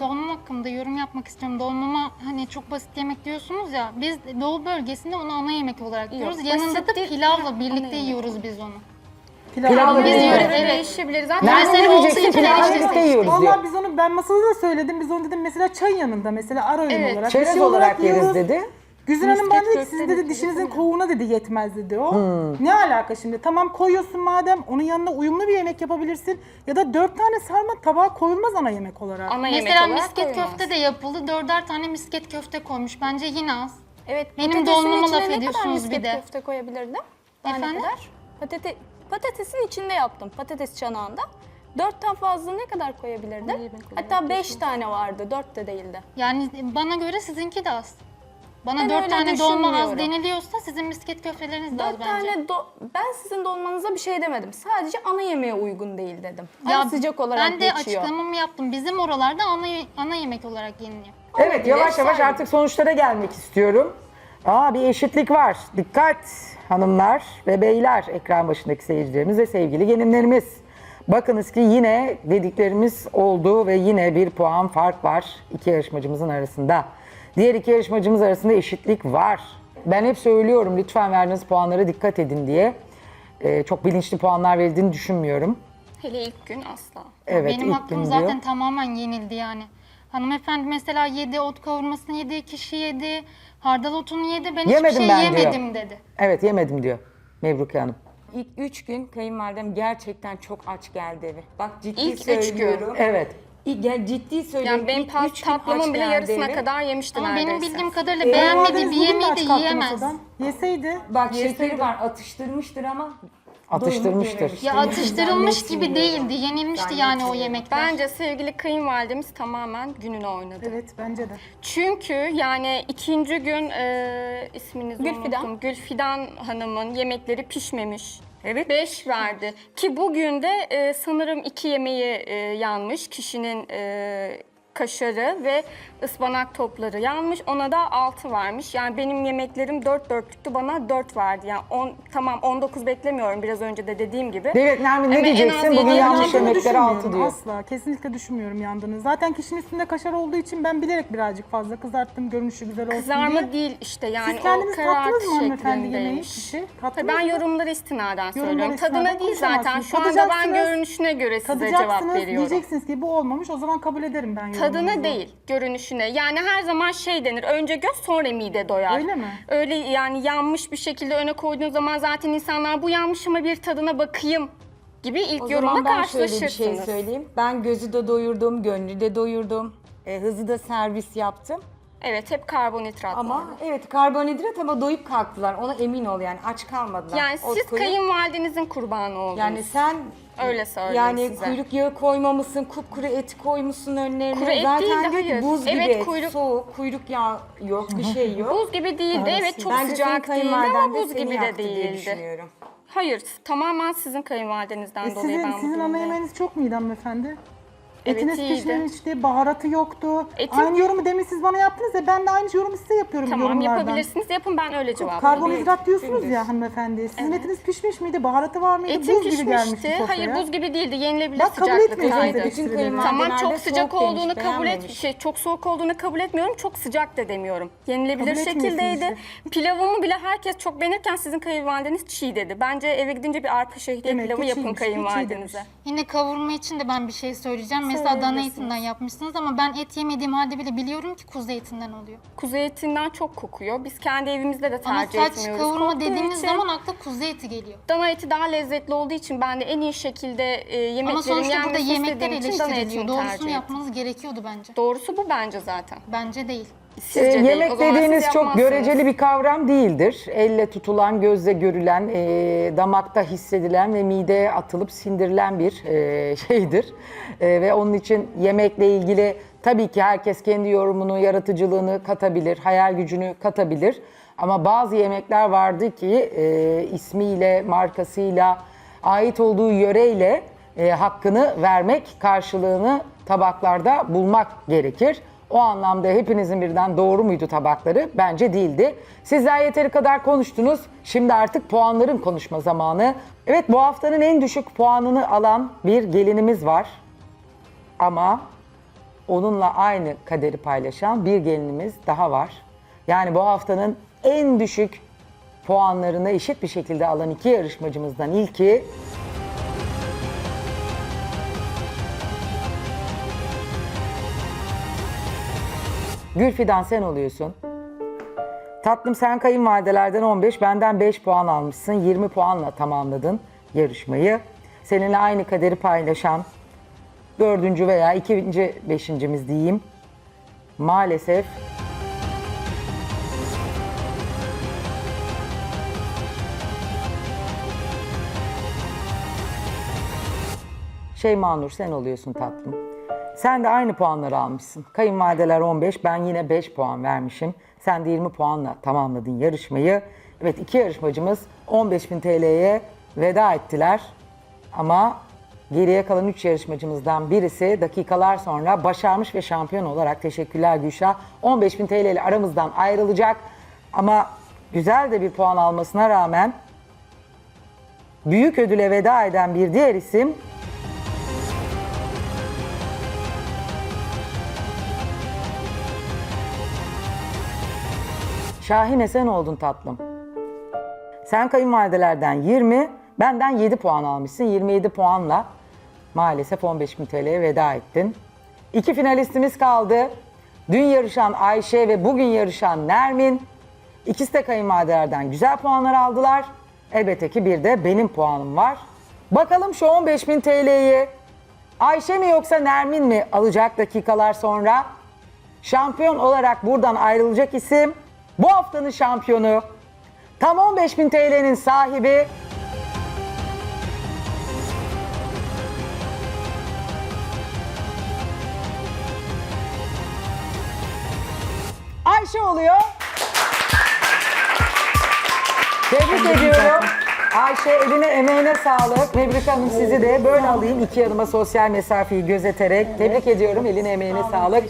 Dolmam hakkında yorum yapmak istiyorum. Dolmama hani çok basit yemek diyorsunuz ya. Biz doğu bölgesinde onu ana yemek olarak yiyoruz. Yanında da değil, pilavla birlikte ana yemek. yiyoruz biz onu. Pilavla Biz birlikte. yiyoruz, evet. değişebilir. Zaten Nerede Mesela yiyeceksin? olsun Pilavla pilav birlikte işte. yiyoruz diyor. Vallahi biz onu ben masada da söyledim. Biz onu dedim mesela çay yanında mesela ara öğün Evet. olarak. Çerez şey olarak yeriz yiyoruz. dedi. Güzin Hanım bana dedi ki sizin de dedi dişinizin yetemez." kovuğuna dedi yetmez dedi o. Hmm. Ne alaka şimdi? Tamam koyuyorsun madem onun yanına uyumlu bir yemek yapabilirsin. Ya da dört tane sarma tabağa koyulmaz ana yemek olarak. ana yemek Mesela olarak misket koyulmaz. köfte de yapıldı. Dörder tane misket köfte koymuş. Bence yine az. Evet, Benim patatesin dolmama içine laf ne kadar ediyorsunuz misket bir de. köfte koyabilirdim? Daha Efendim? Kadar? Patate, patatesin içinde yaptım. Patates çanağında. Dörtten fazla ne kadar koyabilirdim? Hatta beş tane vardı, dört de değildi. Yani bana göre sizinki de az. Bana Ben dört tane dolma az düşünmüyorum. deniliyorsa sizin misket köfteleriniz de az Dört bence. tane do- ben sizin dolmanıza bir şey demedim. Sadece ana yemeğe uygun değil dedim. Ya Ara sıcak olarak ben de geçiyor. açıklamamı yaptım. Bizim oralarda ana, ana yemek olarak yeniliyor. Evet yavaş yavaş Efsane. artık sonuçlara gelmek istiyorum. Aa bir eşitlik var. Dikkat hanımlar ve beyler ekran başındaki seyircilerimiz ve sevgili gelinlerimiz. Bakınız ki yine dediklerimiz oldu ve yine bir puan fark var iki yarışmacımızın arasında. Diğer iki yarışmacımız arasında eşitlik var. Ben hep söylüyorum lütfen verdiğiniz puanlara dikkat edin diye. Ee, çok bilinçli puanlar verildiğini düşünmüyorum. Hele ilk gün asla. Evet Benim ilk hakkım gün zaten diyor. tamamen yenildi yani. Hanımefendi mesela yedi, ot kavurmasını yedi, kişi yedi, hardal otunu yedi. Ben Yemedim hiçbir şey ben diyor. yemedim dedi. Evet yemedim diyor Mebruke Hanım. İlk üç gün kayınvalidem gerçekten çok aç geldi eve. Bak ciddi İlk üç söylüyorum. Evet. Gel ciddi söylüyorum. Yani benim İlk gün tatlımın bile geldi yarısına eve. kadar yemişti Ama neredeyse. benim bildiğim kadarıyla Ee, beğenmediği bir yemeği de yiyemez. Yeseydi. Bak yeseydi. şekeri var atıştırmıştır ama Atıştırmıştır. Ya atıştırılmış gibi değildi. Yenilmişti yani o yemekler. Bence sevgili kayınvalidemiz tamamen gününü oynadı. Evet bence de. Çünkü yani ikinci gün e, isminizi Gülfidan. unuttum. Gülfidan Hanım'ın yemekleri pişmemiş. Evet. Beş verdi. Ki bugün de e, sanırım iki yemeği e, yanmış. Kişinin e, kaşarı ve ıspanak topları yanmış. Ona da 6 vermiş. Yani benim yemeklerim 4 dörtlüktü. Bana 4 verdi. Yani 10 tamam 19 beklemiyorum biraz önce de dediğim gibi. Evet Nermin ne Ama en az diyeceksin? Bugün yediğim yanlış Yandığını yemekleri altı düşünmüyorum, diyor. Asla kesinlikle düşünmüyorum yandığını. Zaten kişinin üstünde kaşar olduğu için ben bilerek birazcık fazla kızarttım görünüşü güzel olsun Kızarma diye. değil işte yani Siz kendiniz o karartı tattınız mı hanımefendi yemeği? şeklindeymiş. Kişi, Tabii tattınız ben mı? yorumları istinaden söylüyorum. Tadına değil zaten. konuşamazsınız. Şu anda ben Tadacaksınız, görünüşüne göre size cevap Tadacaksınız veriyorum. diyeceksiniz ki bu olmamış o zaman kabul ederim ben yorumunuzu. Tadına değil, görünüşüne. Yani her zaman şey denir, önce göz sonra mide doyar. Öyle mi? Öyle yani yanmış bir şekilde öne koyduğun zaman zaten insanlar bu yanmış ama bir tadına bakayım gibi ilk O yorumla zaman ben şöyle bir karşılaşırsınız. şey söyleyeyim. Ben gözü de doyurdum, gönlü de doyurdum. E, hızlı da servis yaptım. Evet, hep karbonhidrat. Ama evet karbonhidrat ama doyup kalktılar. Ona emin ol yani aç kalmadılar. yani O siz koyu- kayınvalidenizin kurbanı oldunuz. Yani sen Öyle söyleyeyim yani size. kuyruk yağı koymamışsın, kupkuru et koymuşsun önlerine. Kuru et Zaten değil de diyor ki hayır. buz gibi Evet, et, kuyruk- soğuk, kuyruk yağı yok, bir şey yok. Buz gibi değildi. Evet çok Bence senin sıcak değildi kayınvaliden ama de buz seni gibi de yaktı diye değildi. düşünüyorum. Hayır, tamamen sizin kayınvalidenizden E dolayı sizin, ben bu sizin ana durumdayım. yemeğiniz çok muydu hanımefendi? Evet, Etiniz iyiydi. pişmemişti, baharatı yoktu. Etim- Aynı yorumu demin siz bana yaptınız ya ben de aynı yorumu size yapıyorum Tamam yorumlardan. yapabilirsiniz. Yapın ben öyle cevap vereyim. Karbonhidrat diyorsunuz Gündüz. ya hanımefendi. Sizin etiniz pişmiş miydi? Baharatı var mıydı? Etim buz gibi gelmişti pişmişti. sofraya. Hayır buz gibi değildi. Yenilebilir Bak, kabul sıcaklıktaydı. etmiyorsunuz Bütün eleştirileri. kayınvalideler Tamam çok sıcak soğuk demiş, olduğunu kabul et şey çok soğuk olduğunu kabul etmiyorum. Çok sıcak da demiyorum. Yenilebilir Kabul etmiyorsunuz şekildeydi. Pilavımı bile herkes çok beğenirken sizin kayınvalideniz çiğ dedi. Bence eve gidince bir arpa şehriye Demek ki pilavı yapın çiğmiş, kayınvalidenize. Yine kavurma için de ben bir şey söyleyeceğim. Mesela dana etinden yapmışsınız ama ben et yemediğim halde bile biliyorum ki kuzu etinden oluyor. Kuzu etinden çok kokuyor. Biz kendi evimizde de Ama tercih saç etmiyoruz. kavurma Koktuğu dediğimiz için zaman akla kuzu eti geliyor. dana eti daha lezzetli olduğu için ben de en iyi şekilde e, Ama yemeklerin sonuçta burada yenmesini yemekler istediğim için dana eleştiriliyor. etini Doğrusunu tercih ettim. yapmanız gerekiyordu bence. Doğrusu bu bence zaten. Bence değil. Sizce değil. yemek zaman siz dediğiniz çok yapmazsınız. göreceli bir kavram değildir. Elle tutulan, gözle görülen, e, damakta hissedilen ve mideye atılıp sindirilen bir e, şeydir. E, ve onun için yemekle ilgili tabii ki herkes kendi yorumunu, yaratıcılığını katabilir, hayal gücünü katabilir. Ama bazı yemekler vardı ki e, ismiyle, markasıyla, ait olduğu yöreyle e, hakkını vermek, karşılığını tabaklarda bulmak gerekir. O anlamda hepinizin birden doğru muydu tabakları? Bence değildi. Sizler yeteri kadar konuştunuz. Şimdi artık puanların konuşma zamanı. Evet bu haftanın en düşük puanını alan bir gelinimiz var. Ama onunla aynı kaderi paylaşan bir gelinimiz daha var. Yani bu haftanın en düşük puanlarını eşit bir şekilde alan iki yarışmacımızdan ilki Gülfidan sen oluyorsun. Tatlım sen kayınvalidelerden 15, benden 5 puan almışsın. 20 puanla tamamladın yarışmayı. Seninle aynı kaderi paylaşan dördüncü veya ikinci beşincimiz diyeyim. Maalesef Şeyma Nur sen oluyorsun tatlım. Sen de aynı puanları almışsın. Kayınvalideler 15, ben yine 5 puan vermişim. Sen de 20 puanla tamamladın yarışmayı. Evet iki yarışmacımız 15.000 TL'ye veda ettiler. Ama geriye kalan 3 yarışmacımızdan birisi dakikalar sonra başarmış ve şampiyon olarak teşekkürler Gülşah. 15.000 TL ile aramızdan ayrılacak. Ama güzel de bir puan almasına rağmen büyük ödüle veda eden bir diğer isim Şahine sen oldun tatlım. Sen kayınvalidelerden 20, benden 7 puan almışsın. 27 puanla maalesef 15.000 TL'ye veda ettin. İki finalistimiz kaldı. Dün yarışan Ayşe ve bugün yarışan Nermin. İkisi de kayınvalidelerden güzel puanlar aldılar. Elbette ki bir de benim puanım var. Bakalım şu 15.000 TL'yi Ayşe mi yoksa Nermin mi alacak dakikalar sonra? Şampiyon olarak buradan ayrılacak isim bu haftanın şampiyonu. Tam 15.000 TL'nin sahibi Ayşe oluyor. Tebrik ediyorum. Ayşe eline emeğine sağlık. Mebrik Hanım sizi de böyle alayım iki yanıma sosyal mesafeyi gözeterek. Tebrik ediyorum eline emeğine sağlık.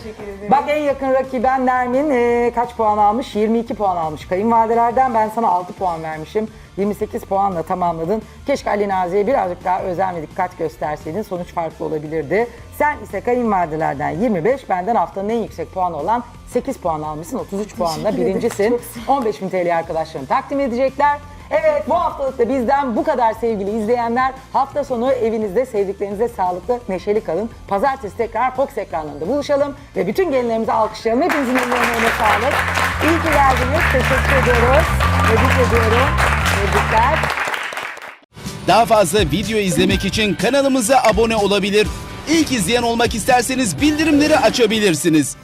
Bak en yakın rakiben Nermin eee, kaç puan almış? 22 puan almış. Kayınvalidelerden ben sana 6 puan vermişim. 28 puanla tamamladın. Keşke Ali Nazi'ye birazcık daha özen ve dikkat gösterseydin. Sonuç farklı olabilirdi. Sen ise kayınvalidelerden 25, benden haftanın en yüksek puanı olan 8 puan almışsın. 33 puanla birincisin. 15.000 TL arkadaşlarını takdim edecekler. Evet bu haftalık da bizden bu kadar sevgili izleyenler. Hafta sonu evinizde sevdiklerinize sağlıklı, neşeli kalın. Pazartesi tekrar Fox ekranlarında buluşalım. Ve bütün gelinlerimizi alkışlayalım. Hepinizin emeğine sağlık. İyi ki geldiniz. Teşekkür ediyoruz. Tebrik ediyorum. Tebrikler. Daha fazla video izlemek için kanalımıza abone olabilir. İlk izleyen olmak isterseniz bildirimleri açabilirsiniz.